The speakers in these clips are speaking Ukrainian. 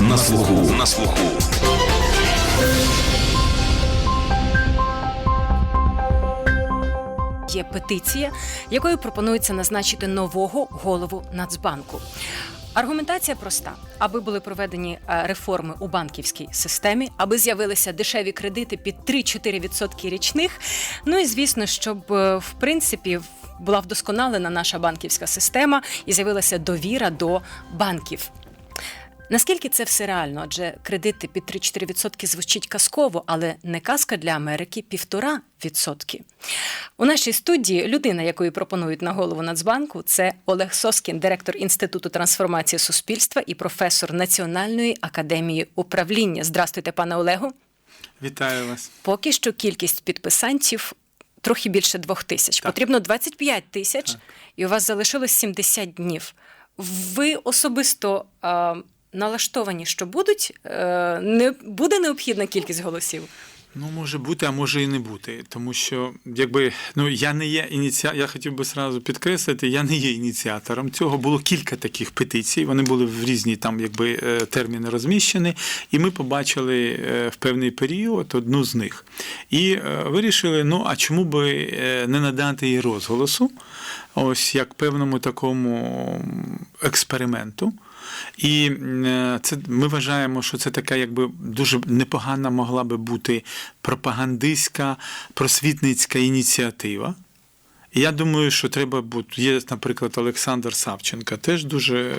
На слуху. На слуху. Є петиція, якою пропонується назначити нового голову Нацбанку. Аргументація проста: аби були проведені е, реформи у банківській системі, аби з'явилися дешеві кредити під 3-4% річних. Ну і звісно, щоб е, в принципі була вдосконалена наша банківська система і з'явилася довіра до банків. Наскільки це все реально? Адже кредити під 3-4% звучить казково, але не казка для Америки півтора відсотки. У нашій студії людина, якої пропонують на голову Нацбанку, це Олег Соскін, директор Інституту трансформації суспільства і професор Національної академії управління. Здрастуйте, пане Олегу. Вітаю вас. Поки що кількість підписантів трохи більше двох тисяч. Так. Потрібно 25 тисяч, і у вас залишилось 70 днів. Ви особисто налаштовані, що будуть е, не буде необхідна кількість голосів. Ну, може бути, а може і не бути. Тому що, якби ну я не є ініціа... я хотів би сразу підкреслити, я не є ініціатором цього. Було кілька таких петицій. Вони були в різні там, якби е, терміни розміщені, і ми побачили е, в певний період одну з них. І вирішили: ну а чому би не надати їй розголосу? Ось як певному такому експерименту. І е, це ми вважаємо, що це така, якби дуже непогана могла би бути пропагандистська просвітницька ініціатива. Я думаю, що треба бути. Є, наприклад, Олександр Савченка, теж дуже е,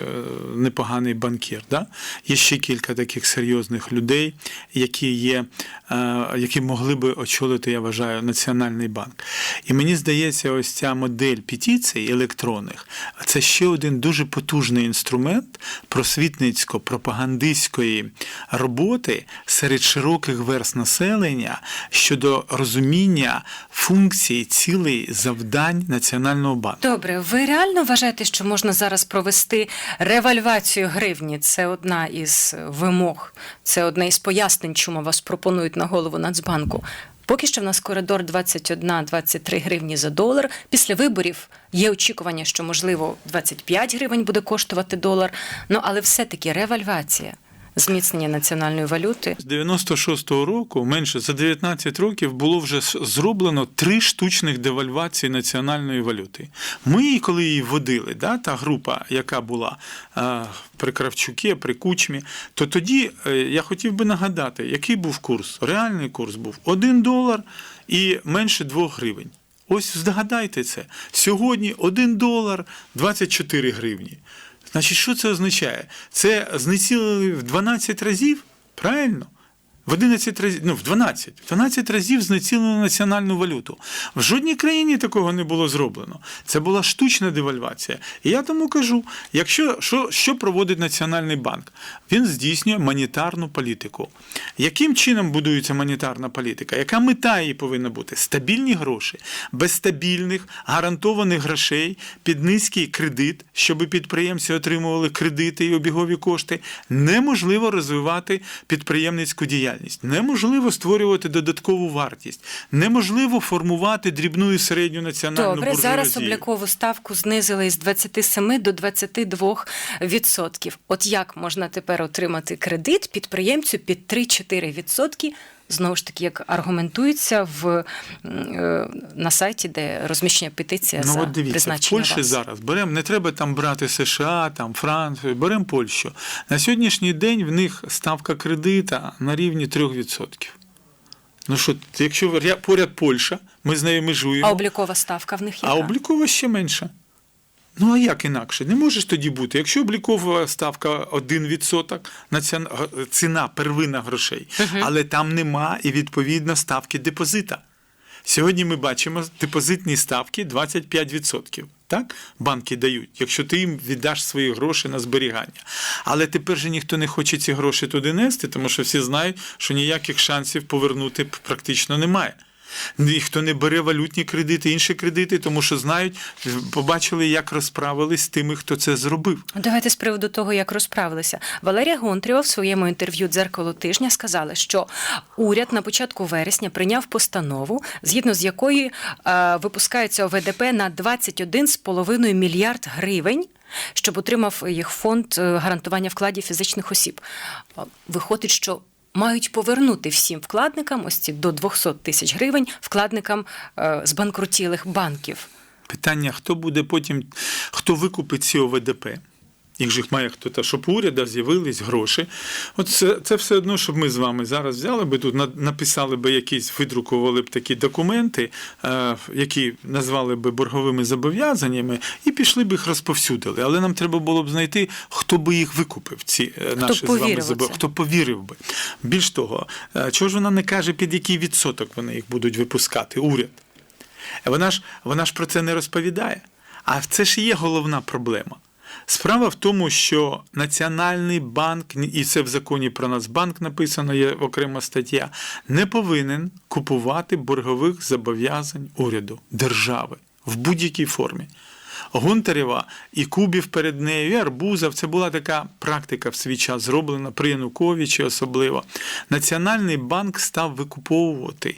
непоганий банкір. Да? Є ще кілька таких серйозних людей, які є, е, які могли би очолити, я вважаю, Національний банк. І мені здається, ось ця модель петицій електронних це ще один дуже потужний інструмент просвітницько-пропагандистської роботи серед широких верст населення щодо розуміння функцій, цілей, завдань Національного банку. Добре, ви реально вважаєте, що можна зараз провести ревальвацію гривні? Це одна із вимог, це одне із пояснень, чому вас пропонують на голову Нацбанку. Поки що в нас коридор 21-23 гривні за долар. Після виборів є очікування, що можливо 25 гривень буде коштувати долар. Ну але все-таки ревальвація, зміцнення національної валюти. З 96-го року, менше за 19 років, було вже зроблено три штучних девальвації національної валюти. Ми, коли її вводили, да, та група, яка була а, при Кравчуке, при Кучмі, то тоді е, я хотів би нагадати, який був курс. Реальний курс був 1 долар і менше 2 гривень. Ось здогадайте це. Sьогодні 1 долар 24 гривні. Значить, що це означає? Це знецілили в 12 разів, правильно? В 11 разів, ну в 12, в 12 разів знецілено національну валюту. В жодній країні такого не було зроблено. Це була штучна девальвація. І я тому кажу: якщо що, що проводить Національний банк? Він здійснює монетарну політику. Яким чином будується монетарна політика? Яка мета її повинна бути? Стабільні гроші, без стабільних гарантованих грошей під низький кредит, щоб підприємці отримували кредити і обігові кошти, неможливо розвивати підприємницьку діяльність, неможливо створювати додаткову вартість, неможливо формувати дрібну і середню національну Добре, зараз буржуазію. облікову ставку знизили з 27 до 22 відсотків. От як можна тепер отримати кредит підприємцю під 3-4 відсотки? Знову ж таки, як аргументується в е, на сайті, де розміщення петиція Ну за от дивіться, в Польщі вас. зараз беремо, не треба там брати США, там Францію, беремо Польщу. На сьогоднішній день в них ставка кредита на рівні 3%. Ну що, якщо поряд Польща, ми з нею межуємо, А облікова ставка в них є. а облікова ще менша. Ну а як інакше? Не може ж тоді бути. Якщо облікова ставка 1%, націон... г- ціна первинна грошей, але там нема і відповідно ставки депозита. Сьогодні ми бачимо депозитні ставки 25%. Так, банки дають, якщо ти їм віддаш свої гроші на зберігання. Але тепер же ніхто не хоче ці гроші туди нести, тому що всі знають, що ніяких шансів повернути практично немає. Ніхто не бере валютні кредити, інші кредити, тому що знають, побачили, як розправились з тими, хто це зробив. Давайте з приводу того, як розправилися. Валерія Гонтріва в своєму інтерв'ю дзеркало тижня сказала, що уряд на початку вересня прийняв постанову, згідно з якої е, випускається ОВДП на 21,5 мільярд гривень. Щоб отримав їх фонд е, гарантування вкладів фізичних осіб. Е, Виходить, що мають повернути всім вкладникам ось ці до 200 тисяч гривень вкладникам е, збанкрутілих банків. Питання: хто буде потім, хто викупить ці ОВДП? Їх же їх має хтось, щоб у уряду з'явились гроші. От це, це все одно, щоб ми з вами зараз взяли би тут, написали би якісь, видрукували б такі документи, е, які назвали би борговими зобов'язаннями, і пішли б їх розповсюдили. Але нам треба було б знайти, хто би їх викупив, ці е, наші з вами зобов'язання. Хто повірив би. Більш того, е, чого ж вона не каже, під який відсоток вони їх будуть випускати? Уряд. Вона ж, вона ж про це не розповідає. А це ж є головна проблема. Справа в тому, що Національний банк, і це в законі про Нацбанк написано, є окрема стаття, не повинен купувати боргових зобов'язань уряду, держави в будь-якій формі. Гонтарєва і Кубів перед нею, і Арбузов. Це була така практика в свій час зроблена при Януковичі особливо. Національний банк став викуповувати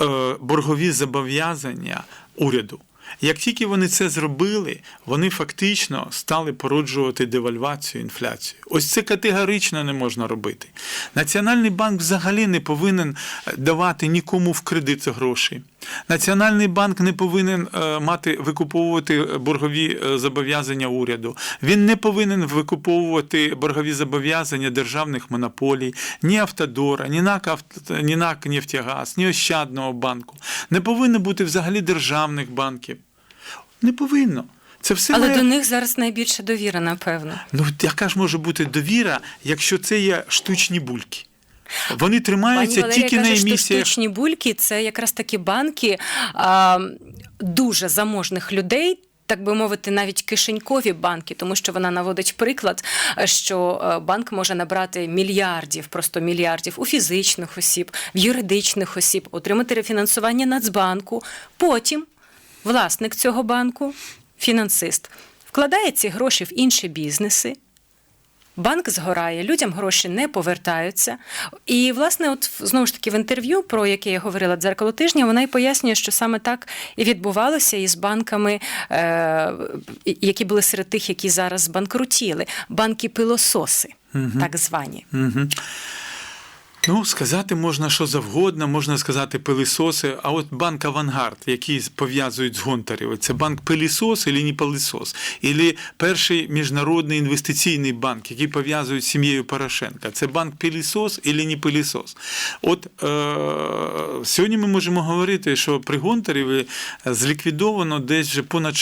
е, боргові зобов'язання уряду. Як тільки вони це зробили, вони фактично стали породжувати девальвацію, інфляцію. Ось це категорично не можна робити. Національний банк взагалі не повинен давати нікому в кредит гроші. Національний банк не повинен е, мати викуповувати боргові е, зобов'язання уряду. Він не повинен викуповувати боргові зобов'язання державних монополій, ні Автодора, ні НАК, ні НАК «Нефтягаз», ні Ощадного банку. Не повинно бути взагалі державних банків. Не повинно. Це все Але має... до них зараз найбільша довіра, напевно. Ну, яка ж може бути довіра, якщо це є штучні бульки? Вони тримаються Пані Валерія тільки на каже, що штучні бульки це якраз такі банки а, дуже заможних людей. Так би мовити, навіть кишенькові банки, тому що вона наводить приклад, що е, банк може набрати мільярдів, просто мільярдів у фізичних осіб, в юридичних осіб, отримати рефінансування Нацбанку. Потім власник цього банку, фінансист, вкладає ці гроші в інші бізнеси. Банк згорає, людям гроші не повертаються. І, власне, от знову ж таки в інтерв'ю, про яке я говорила дзеркало тижня, вона й пояснює, що саме так і відбувалося із банками, е, які були серед тих, які зараз збанкрутіли. Банки пилососи, так звані. Мгм. Ну, сказати можна що завгодно, можна сказати пилисоси. А от банк Авангард, який пов'язують з Гонтарєвою, це банк пилісос або не пилисос, Ілі перший міжнародний інвестиційний банк, який пов'язують з сім'єю Порошенка. Це банк пилісос або не пилісос. От е- сьогодні ми можемо говорити, що при Гонтарєві зліквідовано десь вже понад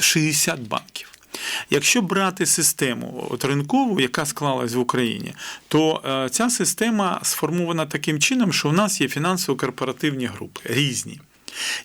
60 банків. Якщо брати систему от ринкову, яка склалась в Україні, то е, ця система сформована таким чином, що у нас є фінансово-корпоративні групи різні.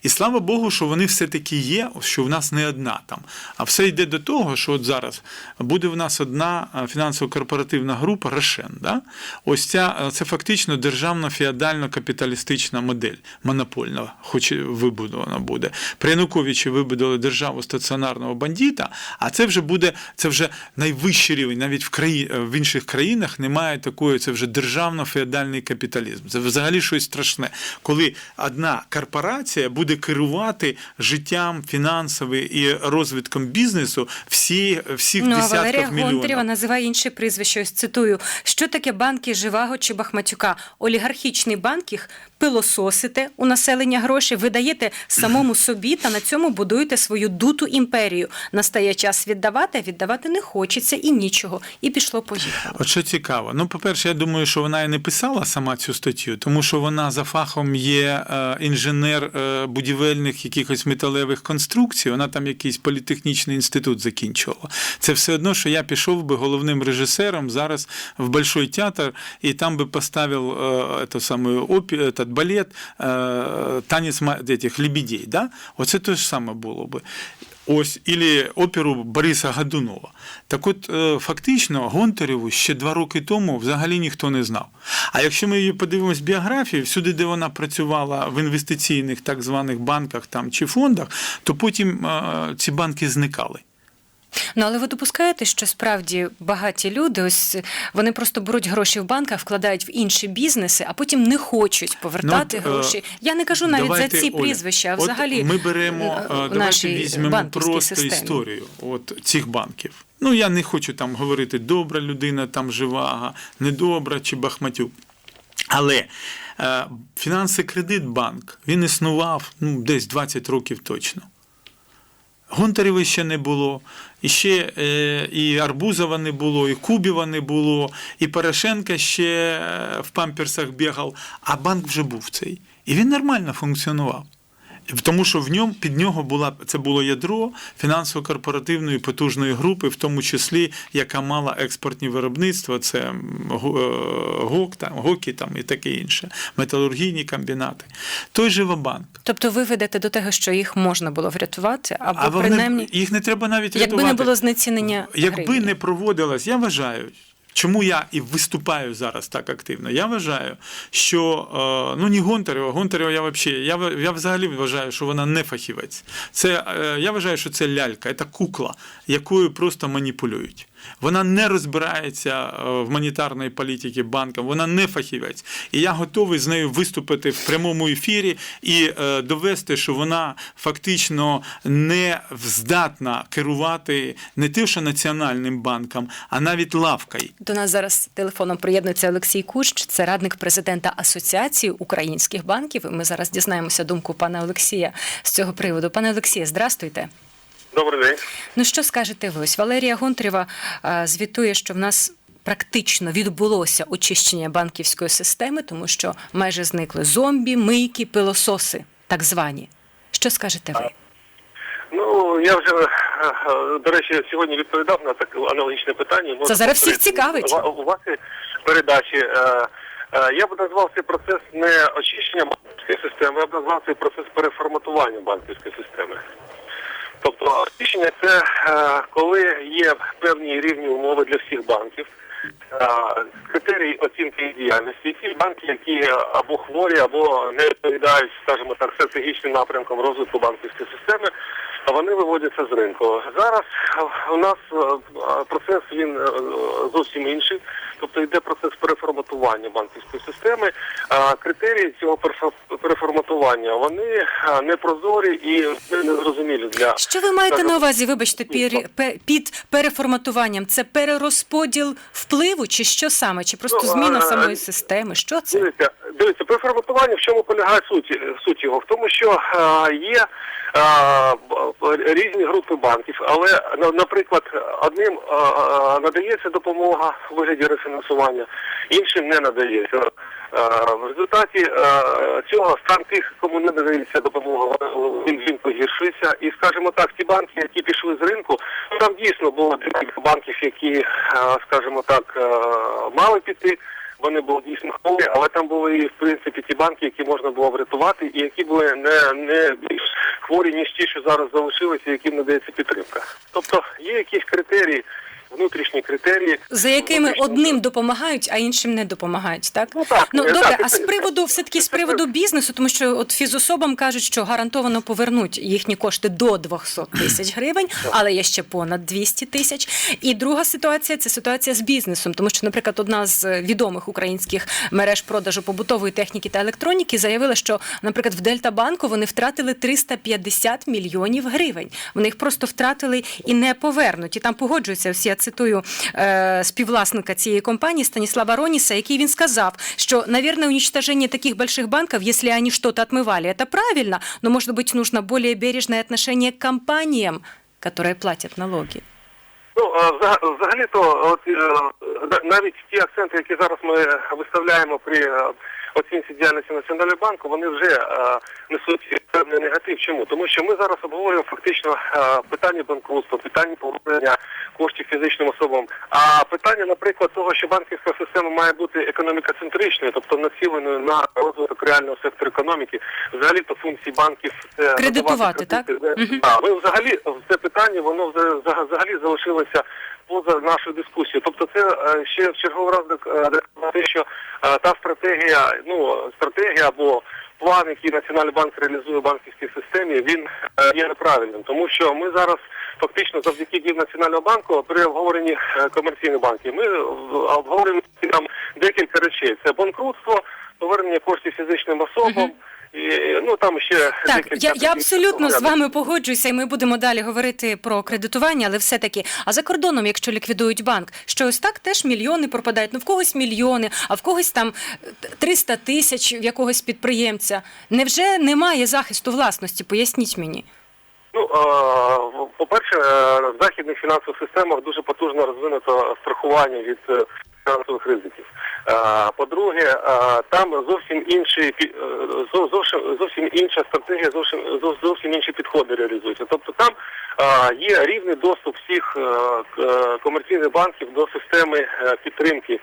І слава Богу, що вони все-таки є, що в нас не одна там. А все йде до того, що от зараз буде в нас одна е, фінансово-корпоративна група Рошен. Да? Ось ця е, це фактично державна феодально-капіталістична модель, монопольна, хоч вибудована буде. При Януковичі вибудували державу стаціонарного бандита, а це вже буде це вже найвищий рівень. Навіть в краї, в інших країнах немає такої, це вже державно-феодальний капіталізм. Це взагалі щось страшне, коли одна корпорація буде керувати життям фінансовим і розвитком бізнесу всі, всіх Ну, десятків Валерія мільйонів. Гонтарєва називає інше прізвище. Ось цитую: що таке банки Живаго чи Бахматюка? Олігархічний банк їх пилососите у населення гроші, видаєте самому собі та на цьому будуєте свою дуту імперію. Настає час віддавати, а віддавати не хочеться і нічого. І пішло поїхало. От що цікаво. Ну, по-перше, я думаю, що вона і не писала сама цю статтю, тому що вона за фахом є е, інженер е, будівельних якихось металевих конструкцій. Вона там якийсь політехнічний інститут закінчувала. Це все одно, що я пішов би головним режисером зараз в Большой театр, і там би поставив е, це саме опі, этот балет, е, танець этих лебедей. Да? Оце те ж саме було би. Ось, ілі оперу Бориса Годунова. Так от, е, фактично, Гонтареву ще два роки тому взагалі ніхто не знав. А якщо ми її подивимось біографію, всюди, де вона працювала в інвестиційних так званих банках там, чи фондах, то потім е, ці банки зникали. Ну але ви допускаєте, що справді багаті люди, ось вони просто беруть гроші в банках, вкладають в інші бізнеси, а потім не хочуть повертати Ну, от, е, гроші. Я не кажу навіть Давайте, за ці Оля, прізвища, а от взагалі ми беремо, е, е, давайте візьмемо просто системі. історію от цих банків. Ну я не хочу там говорити, добра людина там живага, недобра чи бахматюк. Але е, фінанси Кредитбанк він існував ну, десь 20 років точно. Гонтарєва ще не було, і ще е, і Арбузова не було, і Кубіва не було, і Порошенка ще е, в памперсах бігав, а банк вже був цей. І він нормально функціонував. Тому що в ньому під нього була це було ядро фінансово-корпоративної потужної групи, в тому числі яка мала експортні виробництва, це е, ГОК, там, ГОКі там, і таке інше, металургійні комбінати. Той же Вабанк. Тобто ви ведете до того, що їх можна було врятувати, або А вони, принаймні, їх не треба навіть якби рятувати. не було знецінення Якби гривні. не проводилась, я вважаю. Чому я і виступаю зараз так активно? Я вважаю, що е, ну ні Гонтарева, Гонтарева я взагалі, я, я взагалі вважаю, що вона не фахівець. Це е, я вважаю, що це лялька, це кукла, якою просто маніпулюють. Вона не розбирається е, в монетарній політиці банка, вона не фахівець. І я готовий з нею виступити в прямому ефірі і е, довести, що вона фактично не здатна керувати не те, що національним банком, а навіть лавкою. До нас зараз телефоном приєднується Олексій Кущ, це радник президента Асоціації українських банків. Ми зараз дізнаємося думку пана Олексія з цього приводу. Пане Олексіє, здрастуйте. Добрий день. Ну що скажете ви? Ось Валерія Гонтарєва е, звітує, що в нас практично відбулося очищення банківської системи, тому що майже зникли зомбі, мийки, пилососи, так звані. Що скажете ви? Ну я вже е, е, до речі сьогодні відповідав на таке аналогічне питання. Можу Це зараз всіх цікавить. У вашій передачі я б назвав цей процес не очищення банківської системи, я б назвав цей процес переформатування банківської системи. Тобто рішення це е, коли є певні рівні умови для всіх банків. е, Критерії оцінки діяльності. Ті банки, які або хворі, або не відповідають, скажімо так, стратегічним напрямкам розвитку банківської системи, вони виводяться з ринку. Зараз у нас е, процес він е, зовсім інший. Тобто йде процес переформатування банківської системи. А критерії цього переформатування вони е, непрозорі і незрозумілі для Що ви маєте на увазі, вибачте, пір- під переформатуванням? Це перерозподіл впливу, чи що саме? Чи просто Ну, зміна самої системи? Що це? Дивіться, дивіться, переформатування в чому полягає суть, суть його? В тому, що є різні групи банків, але, на- наприклад, одним е, е, надається допомога в вигляді рефінансування, іншим не надається. Е, В результаті е, цього стан тих, кому не надається допомога, він, погіршується. І, скажімо так, ті банки, які пішли з ринку, там дійсно було декілька банків, які, е, скажімо так, е, мали піти. Вони були дійсно хвилі, але там були і в принципі ті банки, які можна було врятувати, і які були не, не більш хворі, ніж ті, що зараз залишилися, яким надається підтримка. Тобто є якісь критерії, внутрішні критерії, За якими внутрішні- одним допомагають, а іншим не допомагають, так? Ну, так, ну е, добре, так, а з приводу все таки з приводу бізнесу, тому що от фізособам кажуть, що гарантовано повернуть їхні кошти до 200 тисяч гривень, але є ще понад 200 тисяч. І друга ситуація це ситуація з бізнесом, тому що, наприклад, одна з відомих українських мереж продажу побутової техніки та електроніки заявила, що, наприклад, в Дельтабанку вони втратили 350 мільйонів гривень. Вони їх просто втратили і не повернуть. І там погоджуються всі Я цитую е, співвласника цієї компанії Станіслава Роніса, який він сказав, що, наверное, уничтожение таких больших банков, если они что-то отмывали, это правильно, но, может быть, нужно более бережное отношение к компаниям, которые платят налоги. Ну, а взага- взагалі-то, от, е, да- навіть ті акценти, які зараз ми виставляємо при е, оцінці діяльності Національного банку, вони вже е, несуть певний негатив. Чому? Тому що ми зараз обговорюємо фактично е, питання банкрутства, питання повернення коштів фізичним особам. А питання, наприклад, того, що банківська система має бути економікоцентричною, тобто націленою на розвиток реального сектору економіки, взагалі то функції банків це Кредитувати, надавати так? кредити. Мгм. Так, ми взагалі це питання, воно взагалі залишилося поза нашою дискусією. Тобто, це е, ще в черговий раз док- е, те, що е, та стратегія, ну стратегія або план, який Національний банк реалізує в банківській системі, він є неправильним, тому що ми зараз. Фактично, завдяки діям Національного банку при обговоренні комерційних банків ми обговорюємо там декілька речей: це банкрутство, повернення коштів фізичним особам, і ну там ще Так, я, я абсолютно з вами погоджуюся, і ми будемо далі говорити про кредитування, але все-таки, а за кордоном, якщо ліквідують банк, що ось так теж мільйони пропадають. Ну в когось мільйони, а в когось там е, 300 тисяч в якогось підприємця. Невже немає захисту власності? Поясніть мені. Ну, е, по-перше, е, в західних фінансових системах дуже потужно розвинуто страхування від е, фінансових ризиків. По-друге, там зовсім інші е, зо- зовсім, зовсім інша стратегія, зовсім зовсім інші підходи реалізуються. Тобто там є рівний доступ всіх е, е, комерційних банків до системи підтримки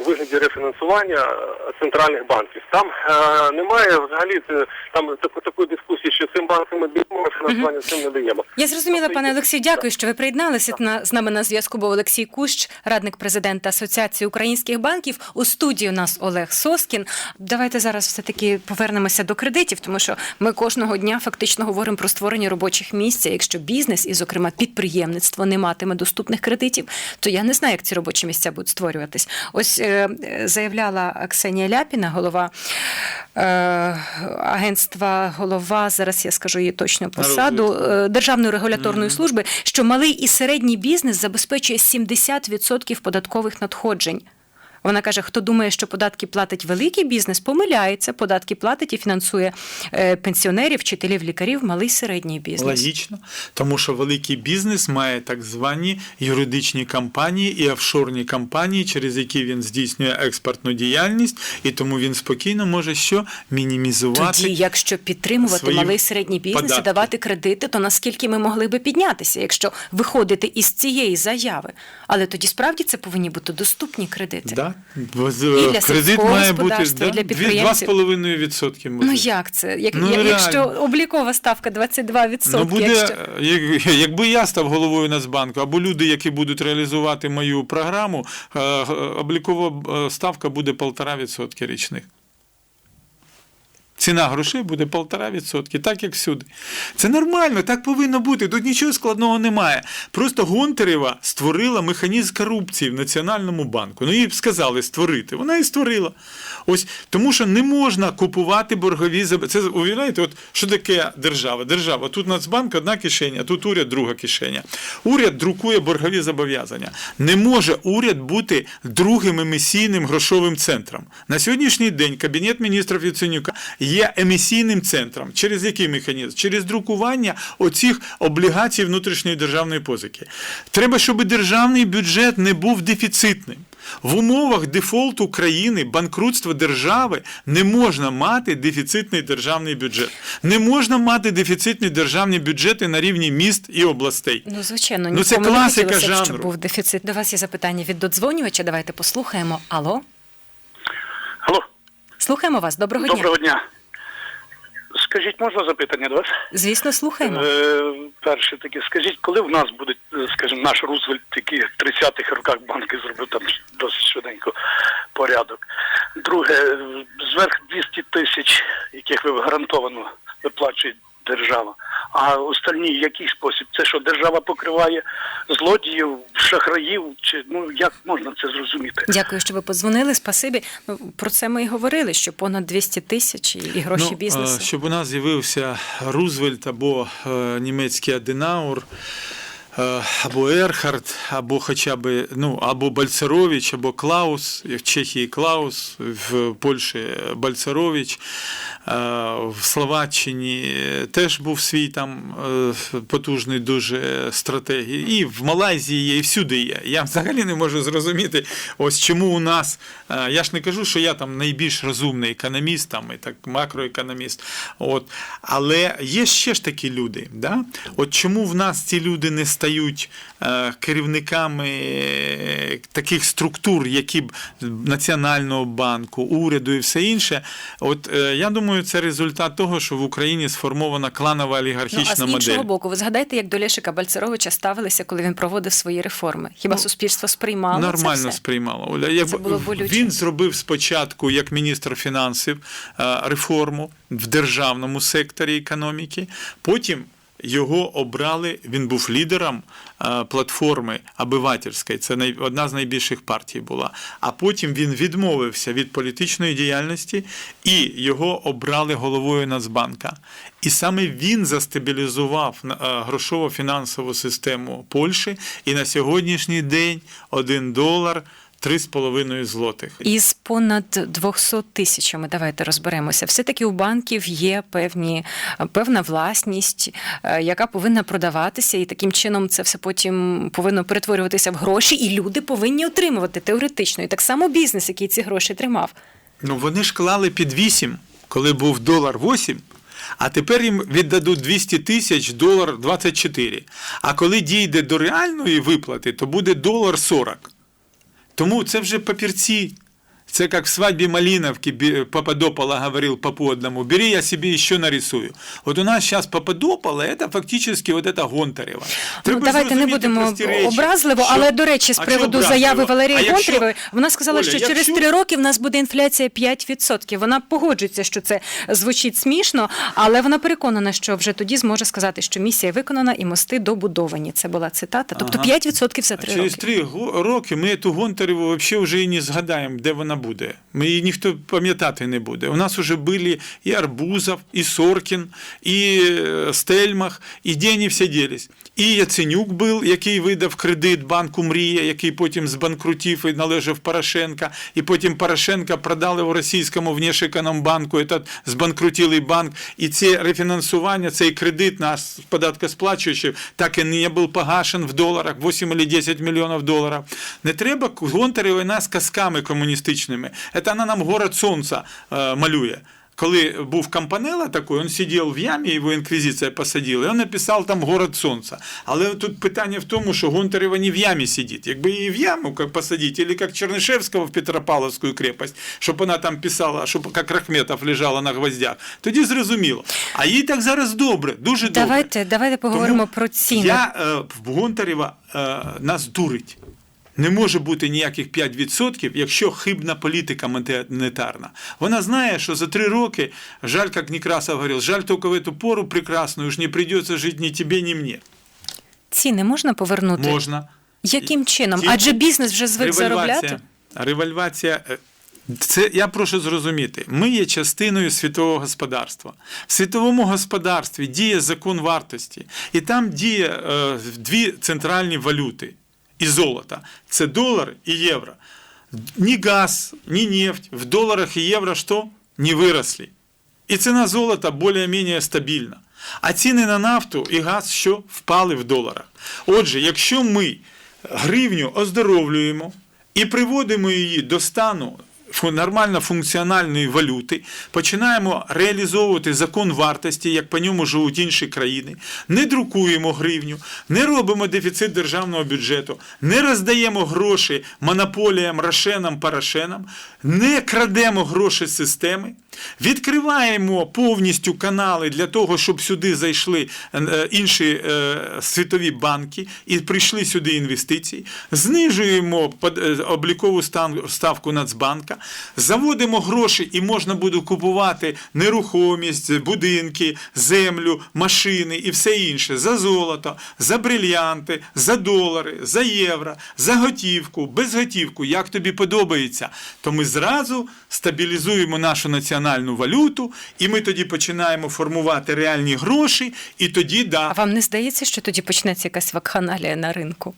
у вигляді рефінансування е, центральних банків. Там е, немає взагалі е, там такої дискусії, що цим банкам ми даємо фінансування, цим не даємо. Я зрозуміла, Тобто пане є- Олексію, дякую, що ви приєдналися. На, з нами на зв'язку був Олексій Кущ, радник президента Асоціації українських банків. У студії у нас Олег Соскін. Давайте зараз все-таки повернемося до кредитів, тому що ми кожного дня фактично говоримо про створення робочих місць. Якщо бізнес і, зокрема, підприємництво не матиме доступних кредитів, то я не знаю, як ці робочі місця будуть створюватись. Ось е, заявляла Ксенія Ляпіна, голова е, агентства, голова, зараз я скажу її точно посаду, е, Державної регуляторної служби, що малий і середній бізнес забезпечує 70% податкових надходжень. Вона каже: хто думає, що податки платить великий бізнес, помиляється. Податки платить і фінансує е, пенсіонерів, вчителів, лікарів, малий середній бізнес. Логічно, тому що великий бізнес має так звані юридичні компанії і офшорні компанії, через які він здійснює експортну діяльність, і тому він спокійно може що мінімізувати. Тоді, якщо підтримувати малий середній бізнес і давати кредити, то наскільки ми могли би піднятися, якщо виходити із цієї заяви? Але тоді справді це повинні бути доступні кредити. Да? Бо І для Кредит має бути господарства, і да? для підприємців. 2,5% може. Ну як це? Як, Ну, як, якщо облікова ставка 22%, Ну, буде, якщо... як- якби я став головою Нацбанку, або люди, які будуть реалізувати мою програму, е, е, облікова е, ставка буде 1,5% річних. Ціна грошей буде 1,5%, так як всюди. Це нормально, так повинно бути. Тут нічого складного немає. Просто Гонтарева створила механізм корупції в Національному банку. Ну їй б сказали створити. Вона і створила. Ось тому, що не можна купувати боргові. Це уявляєте, от що таке держава? Держава. Тут Нацбанк одна кишеня, тут уряд друга кишеня. Уряд друкує боргові зобов'язання. Не може уряд бути другим емісійним грошовим центром. На сьогоднішній день Кабінет міністрів Яценюка є емісійним центром. Через який механізм? Через друкування оцих облігацій внутрішньої державної позики. Треба, щоб державний бюджет не був дефіцитним. В умовах дефолту країни, банкрутства держави не можна мати дефіцитний державний бюджет. Не можна мати дефіцитні державні бюджети на рівні міст і областей. Ну, звичайно, Ну, це не класика хотілося б, щоб був дефіцит. До вас є запитання від додзвонювача. Давайте послухаємо. Алло, Алло, слухаємо вас. Доброго, доброго дня. дня. Скажіть, можна запитання до вас? Звісно, слухаємо. Е, перше таке, скажіть, коли в нас буде, е, скажімо, наш Рузвельт, такі в 30-х роках банки зробив там досить швиденько порядок. Друге, е, зверх 200 тисяч, яких ви гарантовано виплачує держава. А остальні в який спосіб? Це що держава покриває злодіїв, шахраїв? Чи ну як можна це зрозуміти? Дякую, що ви подзвонили. Спасибі. Ну, про це ми і говорили, що понад 200 тисяч і гроші Ну, бізнесу. е, Щоб у нас з'явився Рузвельт або е, німецький Аденаур, або Ерхард, або хоча б ну, або Бальцерович, або Клаус, в Чехії Клаус, в Польщі Бальцерович. в Словаччині теж був свій там е, потужний дуже стратегії. І в Малайзії є, і всюди є. Я взагалі не можу зрозуміти, ось чому у нас. е, Я ж не кажу, що я там найбільш розумний економіст, там і так макроекономіст. От. Але є ще ж такі люди. Да? От чому в нас ці люди не стають е, керівниками е, таких структур, які б Національного банку, уряду і все інше. От е, я думаю, це результат того, що в Україні сформована кланова Ну, олігархічна а з іншого модель. боку, ви згадайте, як до Лешика Бальцеровича ставилися, коли він проводив свої реформи. Хіба суспільство сприймало Нормально це все? сприймало. Оля, як Це було болюче. він зробив спочатку як міністр фінансів реформу в державному секторі економіки. Потім його обрали. Він був лідером е, платформи обивательської. Це одна з найбільших партій була. А потім він відмовився від політичної діяльності і його обрали головою Нацбанка. І саме він застабілізував е, грошово-фінансову систему Польщі. І на сьогоднішній день один долар 3,5 злотих. Із понад 200 тисячами, давайте розберемося. Все-таки у банків є певні, певна власність, е, яка повинна продаватися, і таким чином це все потім повинно перетворюватися в гроші, і люди повинні отримувати теоретично. І так само бізнес, який ці гроші тримав. Ну вони ж клали під 8, коли був долар 8, а тепер їм віддадуть 200 тисяч, долар 24. А коли дійде до реальної виплати, то буде долар 40. Тому це вже папірці. Це як в свадьбі Малиновки Пападопола говорил папу одному, бери, я себе еще нарисую. Вот у нас сейчас Пападопола, это фактически вот это Гонтарева. Ну, давайте не будемо образливо, що- але до речі, з А приводу заяви? Валерії А якщо- вона сказала, Оля, що через три роки в нас буде інфляція 5%. Вона погоджується, що це звучить смішно, але вона переконана, що вже тоді зможе сказати, що місія виконана і мости добудовані. Це була цитата. Тобто Ага. 5% за три через три роки ми ту Гонтареву взагалі вже і не згадаємо, де вона буде. Ми ніхто пам'ятати не буде. У нас вже були і Арбузов, і Соркін, і е, Стельмах, і Дені всі ділись. І Яценюк був, який видав кредит банку Мрія, який потім збанкрутів і належав Порошенка. І потім Порошенка продали в російському внешекономбанку, этот збанкрутілий банк. І це рефінансування, цей кредит наш податкосплачуючих так і не був погашен в доларах 8 чи 10 мільйонів доларів. Не треба Гонтаревої нас казками комуністичними. Це вона нам город сонця е, малює. Коли був Кампанелла такий, він сидів в ямі, його інквізиція посадила, і він написав там город сонця. Але тут питання в тому, що Гонтарева не в ямі сидить. Якби її в яму посадити, або як Чернишевського в Петропавловську крепость, щоб вона там писала, щоб як Рахметов лежала на гвоздях, тоді зрозуміло. А їй так зараз добре, дуже добре. Давайте, давайте поговоримо Тому про ціни. Я е, в Гонтарева е, нас дурить. Не може бути ніяких 5%, якщо хибна політика монетарна. Вона знає, що за три роки, жаль, як Некрасов говорив, жаль, тільки в эту пору прекрасну, уж не придеться жити ні тобі, ні мені. Ціни можна повернути? Можна. Яким чином? Тільки Адже бізнес вже звик Револьвація. заробляти. Револьвація. е, Це я прошу зрозуміти. Ми є частиною світового господарства. В світовому господарстві діє закон вартості, і там діє е, дві центральні валюти і золота. Це долар і євро. Ні газ, ні нефть в доларах і євро що? Не виросли. І ціна золота більш-менш стабільна. А ціни на нафту і газ що впали в доларах. Отже, якщо ми гривню оздоровлюємо і приводимо її до стану нормально функціональної валюти, починаємо реалізовувати закон вартості, як по ньому живуть інші країни, не друкуємо гривню, не робимо дефіцит державного бюджету, не роздаємо гроші монополіям, рошенам, парашенам, не крадемо гроші з системи, відкриваємо повністю канали для того, щоб сюди зайшли е, інші е, світові банки і прийшли сюди інвестиції, знижуємо е, облікову ставку Нацбанка, заводимо гроші і можна буде купувати нерухомість, будинки, землю, машини і все інше. За золото, за брильянти, за долари, за євро, за готівку, без готівку, як тобі подобається, то ми зразу стабілізуємо нашу національну валюту, і ми тоді починаємо формувати реальні гроші, і тоді А вам не здається, що тоді почнеться якась вакханалія на ринку?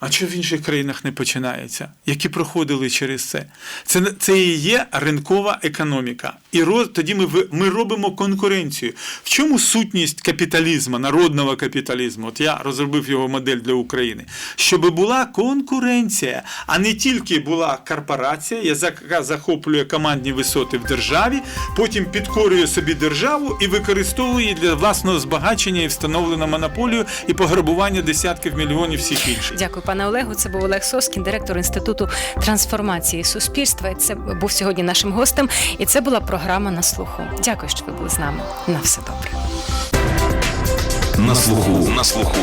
А що в інших країнах не починається, які проходили через це? Це, це і є ринкова економіка. І роз, тоді ми, ми робимо конкуренцію. В чому сутність капіталізму, народного капіталізму? От я розробив його модель для України. Щоб була конкуренція, а не тільки була корпорація, яка захоплює командні висоти в державі, потім підкорює собі державу і використовує для власного збагачення і встановлено монополію і пограбування десятків мільйонів всіх інших. Дякую, пане Олегу. Це був Олег Соскін, директор інституту трансформації суспільства. Це був сьогодні нашим гостем. І це була програма на слуху. Дякую, що ви були з нами. На все добре. На слуху. На слуху.